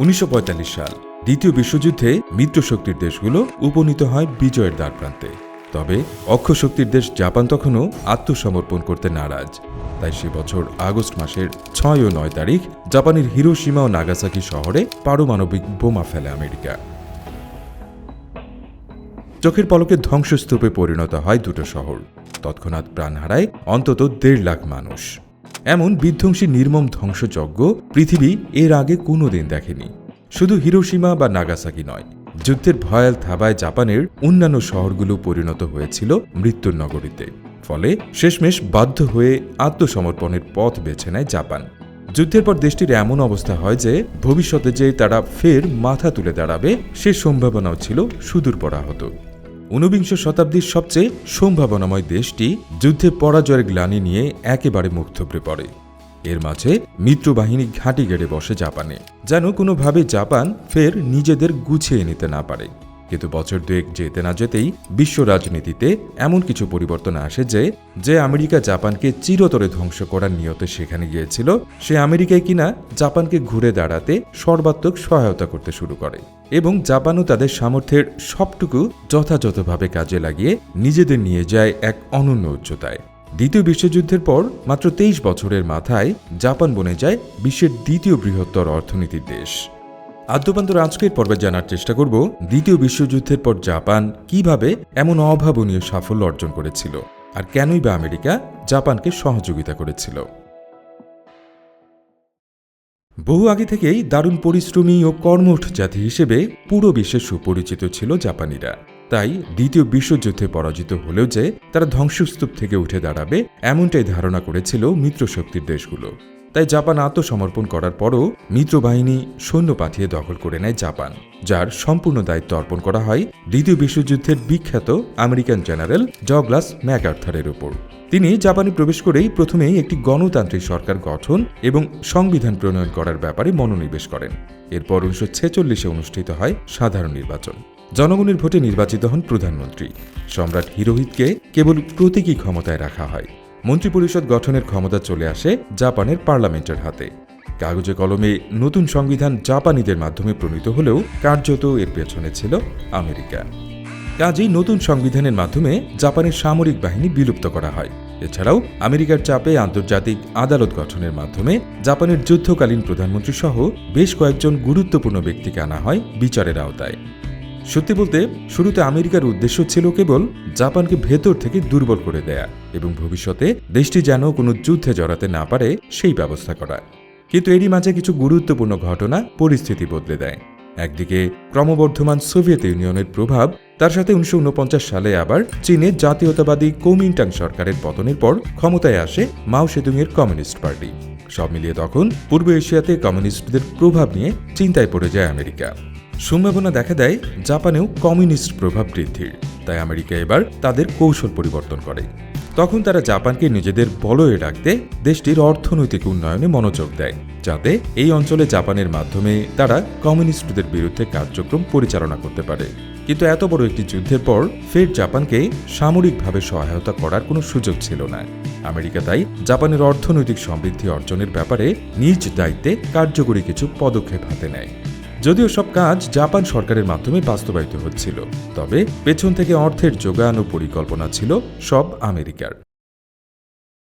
উনিশশো পঁয়তাল্লিশ সাল দ্বিতীয় বিশ্বযুদ্ধে মিত্রশক্তির দেশগুলো উপনীত হয় বিজয়ের দ্বারপ্রান্তে। তবে অক্ষশক্তির দেশ জাপান তখনও আত্মসমর্পণ করতে নারাজ। তাই সে বছর আগস্ট মাসের ছয় ও নয় তারিখ জাপানের হিরোসীমা ও নাগাসাকি শহরে পারমাণবিক বোমা ফেলে আমেরিকা। চোখের পলকে ধ্বংসস্তূপে পরিণত হয় দুটো শহর। তৎক্ষণাৎ প্রাণ হারায় অন্তত দেড় লাখ মানুষ। এমন বিধ্বংসী নির্মম ধ্বংসযজ্ঞ পৃথিবী এর আগে কোনোদিন দেখেনি। শুধু হিরোসীমা বা নাগাসাকি নয়, যুদ্ধের ভয়াল থাবায় জাপানের অন্যান্য শহরগুলো পরিণত হয়েছিল মৃত্যুর নগরীতে। ফলে শেষমেশ বাধ্য হয়ে আত্মসমর্পণের পথ বেছে নেয় জাপান। যুদ্ধের পর দেশটির এমন অবস্থা হয় যে, ভবিষ্যতে যে তারা ফের মাথা তুলে দাঁড়াবে, সে সম্ভাবনাও ছিল সুদূর পরাহত ঊনবিংশ শতাব্দীর সবচেয়ে সম্ভাবনাময় দেশটি যুদ্ধে পরাজয়ের গ্লানি নিয়ে একেবারে থুবড়ে পড়ে। এর মাঝে মিত্রবাহিনী ঘাঁটি গেড়ে বসে জাপানে, যেন কোনোভাবে জাপান ফের নিজেদের গুছিয়ে নিতে না পারে। কিন্তু বছর দুয়েক যেতে না যেতেই বিশ্ব রাজনীতিতে এমন কিছু পরিবর্তন আসে যে যে আমেরিকা জাপানকে চিরতরে ধ্বংস করার নিয়তে সেখানে গিয়েছিল, সে আমেরিকায় কিনা জাপানকে ঘুরে দাঁড়াতে সর্বাত্মক সহায়তা করতে শুরু করে এবং জাপানও তাদের সামর্থ্যের সবটুকু যথাযথভাবে কাজে লাগিয়ে নিজেদের নিয়ে যায় এক অনন্য উচ্চতায়। দ্বিতীয় বিশ্বযুদ্ধের পর মাত্র তেইশ বছরের মাথায় জাপান বনে যায় বিশ্বের দ্বিতীয় বৃহত্তর অর্থনীতির দেশ। আদ্যপান্তর আজকের পর্বে জানার চেষ্টা করব দ্বিতীয় বিশ্বযুদ্ধের পর জাপান কীভাবে এমন অভাবনীয় সাফল্য অর্জন করেছিল আর কেনই বা আমেরিকা জাপানকে সহযোগিতা করেছিল। বহু আগে থেকেই দারুণ পরিশ্রমী ও কর্মঠ জাতি হিসেবে পুরো বিশ্বে সুপরিচিত ছিল জাপানিরা। তাই দ্বিতীয় বিশ্বযুদ্ধে পরাজিত হলেও যে তারা ধ্বংসস্তূপ থেকে উঠে দাঁড়াবে, এমনটাই ধারণা করেছিল মিত্রশক্তির দেশগুলো। তাই জাপান আত্মসমর্পণ করার পরও মিত্রবাহিনী সৈন্য পাঠিয়ে দখল করে নেয় জাপান, যার সম্পূর্ণ দায়িত্ব অর্পণ করা হয় দ্বিতীয় বিশ্বযুদ্ধের বিখ্যাত আমেরিকান জেনারেল জগলাস ম্যাকআর্থারের উপর। তিনি জাপানে প্রবেশ করেই প্রথমেই একটি গণতান্ত্রিক সরকার গঠন এবং সংবিধান প্রণয়ন করার ব্যাপারে মনোনিবেশ করেন। এরপর উনিশশো ছেচল্লিশে অনুষ্ঠিত হয় সাধারণ নির্বাচন। জনগণের ভোটে নির্বাচিত হন প্রধানমন্ত্রী। সম্রাট হিরোহিতকে কেবল প্রতীকী ক্ষমতায় রাখা হয়। মন্ত্রিপরিষদ গঠনের ক্ষমতা চলে আসে জাপানের পার্লামেন্টের হাতে। কাগজে কলমে নতুন সংবিধান জাপানিদের মাধ্যমে প্রণীত হলেও কার্যত এর পেছনে ছিল আমেরিকা। কাজেই নতুন সংবিধানের মাধ্যমে জাপানের সামরিক বাহিনী বিলুপ্ত করা হয়। এছাড়াও আমেরিকার চাপে আন্তর্জাতিক আদালত গঠনের মাধ্যমে জাপানের যুদ্ধকালীন প্রধানমন্ত্রী সহ বেশ কয়েকজন গুরুত্বপূর্ণ ব্যক্তিকে আনা হয় বিচারের আওতায়। সত্যি বলতে, শুরুতে আমেরিকার উদ্দেশ্য ছিল কেবল জাপানকে ভেতর থেকে দুর্বল করে দেয়া এবং ভবিষ্যতে দেশটি যেন কোনো যুদ্ধে জড়াতে না পারে সেই ব্যবস্থা করা। কিন্তু এরই মাঝে কিছু গুরুত্বপূর্ণ ঘটনা পরিস্থিতি বদলে দেয়। একদিকে ক্রমবর্ধমান সোভিয়েত ইউনিয়নের প্রভাব, তার সাথে উনিশশো ঊনপঞ্চাশ সালে আবার চীনের জাতীয়তাবাদী কোমিন্টাং সরকারের পতনের পর ক্ষমতায় আসে মাও সেতুংয়ের কমিউনিস্ট পার্টি। সব মিলিয়ে তখন পূর্ব এশিয়াতে কমিউনিস্টদের প্রভাব নিয়ে চিন্তায় পড়ে যায় আমেরিকা। সম্ভাবনা দেখা দেয় জাপানেও কমিউনিস্ট প্রভাব বৃদ্ধির। তাই আমেরিকা এবার তাদের কৌশল পরিবর্তন করে। তখন তারা জাপানকে নিজেদের বলয়ে রাখতে দেশটির অর্থনৈতিক উন্নয়নে মনোযোগ দেয়, যাতে এই অঞ্চলে জাপানের মাধ্যমে তারা কমিউনিস্টদের বিরুদ্ধে কার্যক্রম পরিচালনা করতে পারে। কিন্তু এত বড় একটি যুদ্ধের পর ফের জাপানকে সামরিকভাবে সহায়তা করার কোনো সুযোগ ছিল না। আমেরিকা তাই জাপানের অর্থনৈতিক সমৃদ্ধি অর্জনের ব্যাপারে নিজ দায়িত্বে কার্যকরী কিছু পদক্ষেপ হাতে নেয়। যদিও সব কাজ জাপান সরকারের মাধ্যমে বাস্তবায়িত হচ্ছিল, তবে পেছন থেকে অর্থের যোগান ও পরিকল্পনা ছিল সব আমেরিকার।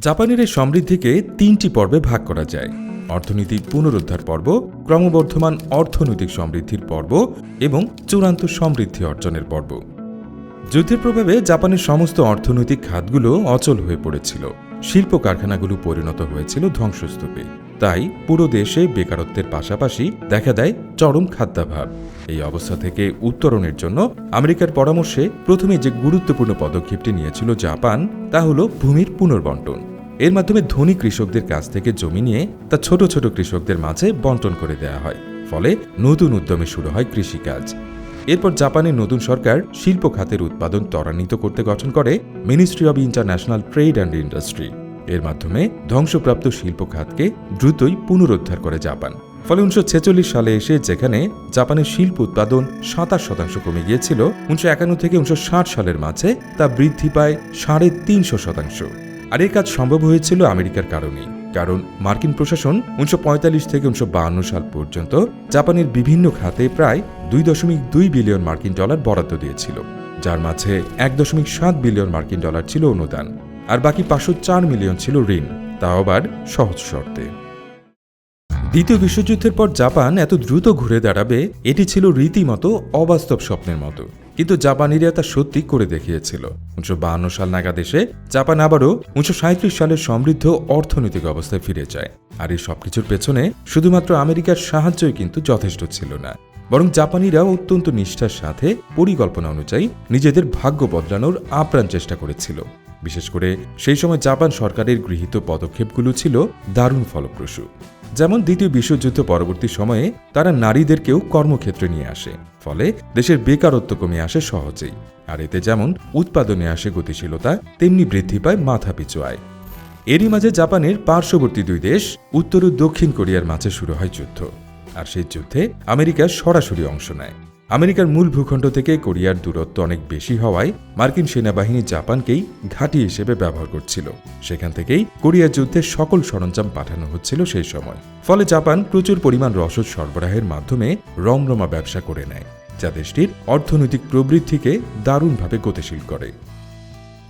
জাপানের এই সমৃদ্ধিকে তিনটি পর্বে ভাগ করা যায়। অর্থনীতি পুনরুদ্ধার পর্ব, ক্রমবর্ধমান অর্থনৈতিক সমৃদ্ধির পর্ব এবং চূড়ান্ত সমৃদ্ধি অর্জনের পর্ব। যুদ্ধের প্রভাবে জাপানের সমস্ত অর্থনৈতিক খাতগুলো অচল হয়ে পড়েছিল। শিল্প কারখানাগুলো পরিণত হয়েছিল ধ্বংসস্তূপে। তাই পুরো দেশে বেকারত্বের পাশাপাশি দেখা দেয় চরম খাদ্যাভাব। এই অবস্থা থেকে উত্তরণের জন্য আমেরিকার পরামর্শে প্রথমে যে গুরুত্বপূর্ণ পদক্ষেপটি নিয়েছিল জাপান, তা হল ভূমির পুনর্বন্টন। এর মাধ্যমে ধনী কৃষকদের কাছ থেকে জমি নিয়ে তা ছোট ছোট কৃষকদের মাঝে বন্টন করে দেওয়া হয়। ফলে নতুন উদ্যমে শুরু হয় কৃষিকাজ। এরপর জাপানের নতুন সরকার শিল্প খাতের উৎপাদন ত্বরান্বিত করতে গঠন করে ministry of international trade and industry. এর মাধ্যমে ধ্বংসপ্রাপ্ত শিল্প খাতকে দ্রুতই পুনরুদ্ধার করে জাপান। ফলে উনিশশো ছেচল্লিশ সালে এসে যেখানে জাপানের শিল্প উৎপাদন সাতাশ শতাংশ কমে গিয়েছিল, উনিশশো একান্ন থেকে উনিশশো ষাট সালের মাঝে তা বৃদ্ধি পায় সাড়ে তিনশো শতাংশ। আর এই কাজ সম্ভব হয়েছিল আমেরিকার কারণেই। কারণ মার্কিন প্রশাসন উনিশশো পঁয়তাল্লিশ থেকে উনিশশো সাল পর্যন্ত জাপানের বিভিন্ন খাতে প্রায় দুই দশমিক দুই বিলিয়ন মার্কিন ডলার বরাদ্দ দিয়েছিল, যার মাঝে এক দশমিক সাত বিলিয়ন মার্কিন ডলার ছিল অনুদান। আর বাকি পাঁচশো চার মিলিয়ন ছিল ঋণ, তাও আবার সহজ শর্তে। দ্বিতীয় বিশ্বযুদ্ধের পর জাপান এত দ্রুত ঘুরে দাঁড়াবে, এটি ছিল রীতিমতো অবাস্তব স্বপ্নের মতো। কিন্তু জাপানিরা তা সত্যি করে দেখিয়েছিল। উনিশশো বাহান্ন সাল নাগাদ এসে জাপান আবারও উনিশশো সাঁইত্রিশ সালের সমৃদ্ধ অর্থনৈতিক অবস্থায় ফিরে যায়। আর এই সবকিছুর পেছনে শুধুমাত্র আমেরিকার সাহায্যই কিন্তু যথেষ্ট ছিল না। বরং জাপানিরা অত্যন্ত নিষ্ঠার সাথে পরিকল্পনা অনুযায়ী নিজেদের ভাগ্য বদলানোর আপ্রাণ চেষ্টা করেছিল। বিশেষ করে সেই সময় জাপান সরকারের গৃহীত পদক্ষেপগুলো ছিল দারুণ ফলপ্রসূ। যেমন দ্বিতীয় বিশ্বযুদ্ধ পরবর্তী সময়ে তারা নারীদেরকেও কর্মক্ষেত্রে নিয়ে আসে, ফলে দেশের বেকারত্ব কমে আসে সহজেই। আর এতে যেমন উৎপাদনে আসে গতিশীলতা, তেমনি বৃদ্ধি পায় মাথাপিছু আয়। এরই মাঝে জাপানের পার্শ্ববর্তী দুই দেশ, উত্তর ও দক্ষিণ কোরিয়ার মাঝে শুরু হয় যুদ্ধ। আর সেই যুদ্ধে আমেরিকা সরাসরি অংশ নেয়। আমেরিকার মূল ভূখণ্ড থেকে কোরিয়ার দূরত্ব অনেক বেশি হওয়ায় মার্কিন সেনাবাহিনী জাপানকেই ঘাঁটি হিসেবে ব্যবহার করছিল। সেখান থেকেই কোরিয়া যুদ্ধে সকল সরঞ্জাম পাঠানো হচ্ছিল সেই সময়। ফলে জাপান প্রচুর পরিমাণ রসদ সরবরাহের মাধ্যমে রমরমা ব্যবসা করে নেয়, যা দেশটির অর্থনৈতিক প্রবৃদ্ধিকে দারুণভাবে গতিশীল করে।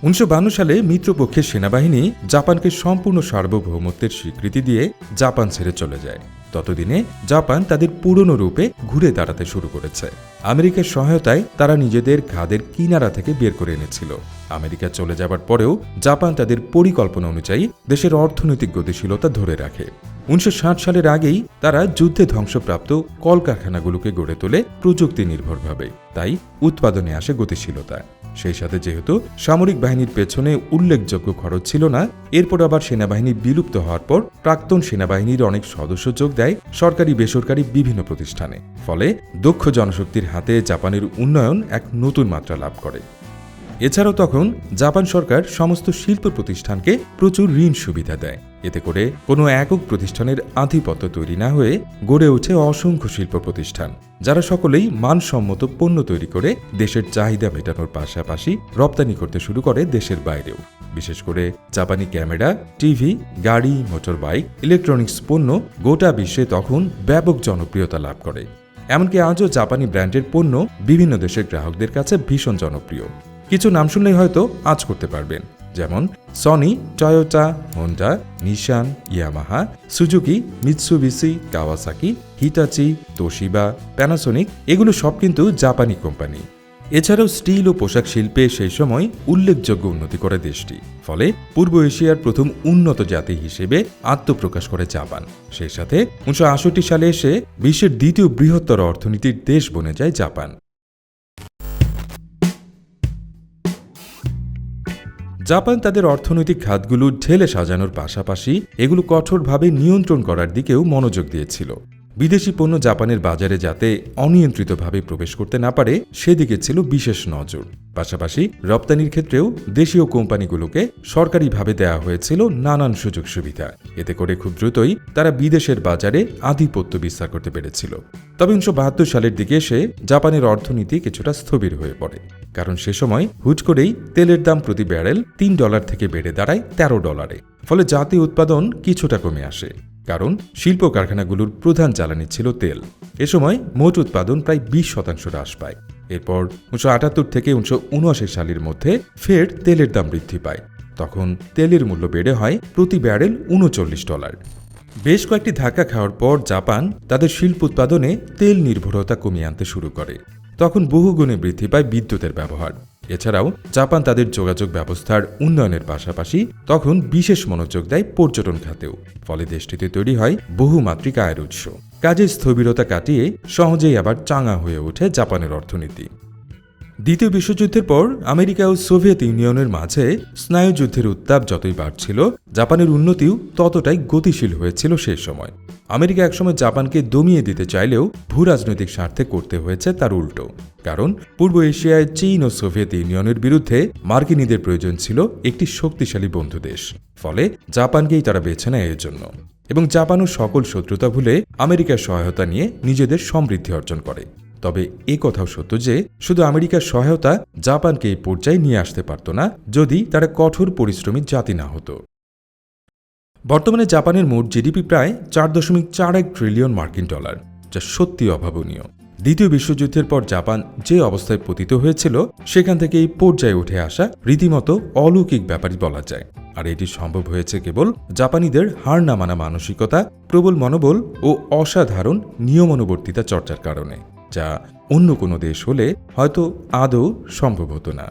উনিশশো সালে মিত্রপক্ষের সেনাবাহিনী জাপানকে সম্পূর্ণ সার্বভৌমত্বের স্বীকৃতি দিয়ে জাপান ছেড়ে চলে যায়। ততদিনে জাপান তাদের পুরনো রূপে ঘুরে দাঁড়াতে শুরু করেছে। আমেরিকার সহায়তায় তারা নিজেদের খাদের কিনারা থেকে বের করে এনেছিল। আমেরিকা চলে যাবার পরেও জাপান তাদের পরিকল্পনা অনুযায়ী দেশের অর্থনৈতিক গতিশীলতা ধরে রাখে। উনিশশো ষাট সালের আগেই তারা যুদ্ধে ধ্বংসপ্রাপ্ত কলকারখানাগুলোকে গড়ে তোলে প্রযুক্তি নির্ভরভাবে তাই উৎপাদনে আসে গতিশীলতা। সেই সাথে যেহেতু সামরিক বাহিনীর পেছনে উল্লেখযোগ্য খরচ ছিল না, এরপর আবার সেনাবাহিনী বিলুপ্ত হওয়ার পর প্রাক্তন সেনাবাহিনীর অনেক সদস্য যোগ দেয় সরকারি বেসরকারি বিভিন্ন প্রতিষ্ঠানে। ফলে দক্ষ জনশক্তির হাতে জাপানের উন্নয়ন এক নতুন মাত্রা লাভ করে। এছাড়াও তখন জাপান সরকার সমস্ত শিল্প প্রতিষ্ঠানকে প্রচুর ঋণ সুবিধা দেয়। এতে করে কোনো একক প্রতিষ্ঠানের আধিপত্য তৈরি না হয়ে গড়ে ওঠে অসংখ্য শিল্প প্রতিষ্ঠান, যারা সকলেই মানসম্মত পণ্য তৈরি করে দেশের চাহিদা মেটানোর পাশাপাশি রপ্তানি করতে শুরু করে দেশের বাইরেও। বিশেষ করে জাপানি ক্যামেরা, টিভি, গাড়ি মোটর বাইক ইলেকট্রনিক্স পণ্য গোটা বিশ্বে তখন ব্যাপক জনপ্রিয়তা লাভ করে। এমনকি আজও জাপানি ব্র্যান্ডের পণ্য বিভিন্ন দেশের গ্রাহকদের কাছে ভীষণ জনপ্রিয়। কিছু নাম শুনলেই হয়তো আজ করতে পারবেন। যেমন Sony Toyota Honda Nissan Yamaha Suzuki Mitsubishi Kawasaki Hitachi Toshiba Panasonic এগুলো সব কিন্তু জাপানি কোম্পানি। এছাড়াও স্টিল ও পোশাক শিল্পে সেই সময় উল্লেখযোগ্য উন্নতি করে দেশটি। ফলে পূর্ব এশিয়ার প্রথম উন্নত জাতি হিসেবে আত্মপ্রকাশ করে জাপান। সেই সাথে উনিশশো সালে এসে বিশ্বের দ্বিতীয় বৃহত্তর অর্থনীতির দেশ বনে যায় জাপান। জাপান তাদের অর্থনৈতিক খাতগুলো ঢেলে সাজানোর পাশাপাশি এগুলো কঠোরভাবে নিয়ন্ত্রণ করার দিকেও মনোযোগ দিয়েছিল। বিদেশি পণ্য জাপানের বাজারে যাতে অনিয়ন্ত্রিতভাবে প্রবেশ করতে না পারে, সেদিকে ছিল বিশেষ নজর। পাশাপাশি রপ্তানির ক্ষেত্রেও দেশীয় কোম্পানিগুলোকে সরকারিভাবে দেওয়া হয়েছিল নানান সুযোগ সুবিধা। এতে করে খুব দ্রুতই তারা বিদেশের বাজারে আধিপত্য বিস্তার করতে পেরেছিল। তবে উনিশশো বাহাত্তর সালের দিকে এসে জাপানের অর্থনীতি কিছুটা স্থবির হয়ে পড়ে। কারণ সে সময় হুট করেই তেলের দাম প্রতি ব্যারেল তিন ডলার থেকে বেড়ে দাঁড়ায় তেরো ডলারে। ফলে জাতীয় উৎপাদন কিছুটা কমে আসে। কারণ শিল্প কারখানাগুলোর প্রধান জ্বালানি ছিল তেল। এ সময় মোট উৎপাদন প্রায় বিশ শতাংশ হ্রাস পায়। এরপর উনিশশো আটাত্তর থেকে উনিশশো উনআশি সালের মধ্যে ফের তেলের দাম বৃদ্ধি পায়। তখন তেলের মূল্য বেড়ে হয় প্রতি ব্যারেল উনচল্লিশ ডলার। বেশ কয়েকটি ধাক্কা খাওয়ার পর জাপান তাদের শিল্প উৎপাদনে তেল নির্ভরতা কমিয়ে আনতে শুরু করে। তখন বহুগুণে বৃদ্ধি পায় বিদ্যুতের ব্যবহার। এছাড়াও জাপান তাদের যোগাযোগ ব্যবস্থার উন্নয়নের পাশাপাশি তখন বিশেষ মনোযোগ দেয় পর্যটন খাতেও। ফলে দেশটিতে তৈরি হয় বহুমাত্রিক আয়ের উৎস। কাজের স্থবিরতা কাটিয়ে সহজেই আবার চাঙা হয়ে ওঠে জাপানের অর্থনীতি। দ্বিতীয় বিশ্বযুদ্ধের পর আমেরিকা ও সোভিয়েত ইউনিয়নের মাঝে স্নায়ুযুদ্ধের উত্তাপ যতই বাড়ছিল, জাপানের উন্নতিও ততটাই গতিশীল হয়েছিল সেই সময়। আমেরিকা একসময় জাপানকে দমিয়ে দিতে চাইলেও ভূ রাজনৈতিক স্বার্থে করতে হয়েছে তার উল্টো। কারণ, পূর্ব এশিয়ায় চীন ও সোভিয়েত ইউনিয়নের বিরুদ্ধে মার্কিনীদের প্রয়োজন ছিল একটি শক্তিশালী বন্ধু দেশ। ফলে জাপানকেই তারা বেছে নেয় এর জন্য। এবং জাপানও সকল শত্রুতা ভুলে আমেরিকার সহায়তা নিয়ে নিজেদের সমৃদ্ধি অর্জন করে। তবে এ কথাও সত্য যে, শুধু আমেরিকার সহায়তা জাপানকে এই পর্যায়ে নিয়ে আসতে পারত না, যদি তারা কঠোর পরিশ্রমী জাতি না হতো। বর্তমানে জাপানের মোট জিডিপি প্রায় চার দশমিক চার এক ট্রিলিয়ন মার্কিন ডলার, যা সত্যি অভাবনীয়। দ্বিতীয় বিশ্বযুদ্ধের পর জাপান যে অবস্থায় পতিত হয়েছিল, সেখান থেকে এই পর্যায়ে উঠে আসা রীতিমতো অলৌকিক ব্যাপারই বলা যায়। আর এটি সম্ভব হয়েছে কেবল জাপানিদের হার না মানা মানসিকতা, প্রবল মনোবল ও অসাধারণ নিয়মানুবর্তিতা চর্চার কারণে, যা অন্য কোনো দেশ হলে হয়তো আদৌ সম্ভব হতো না।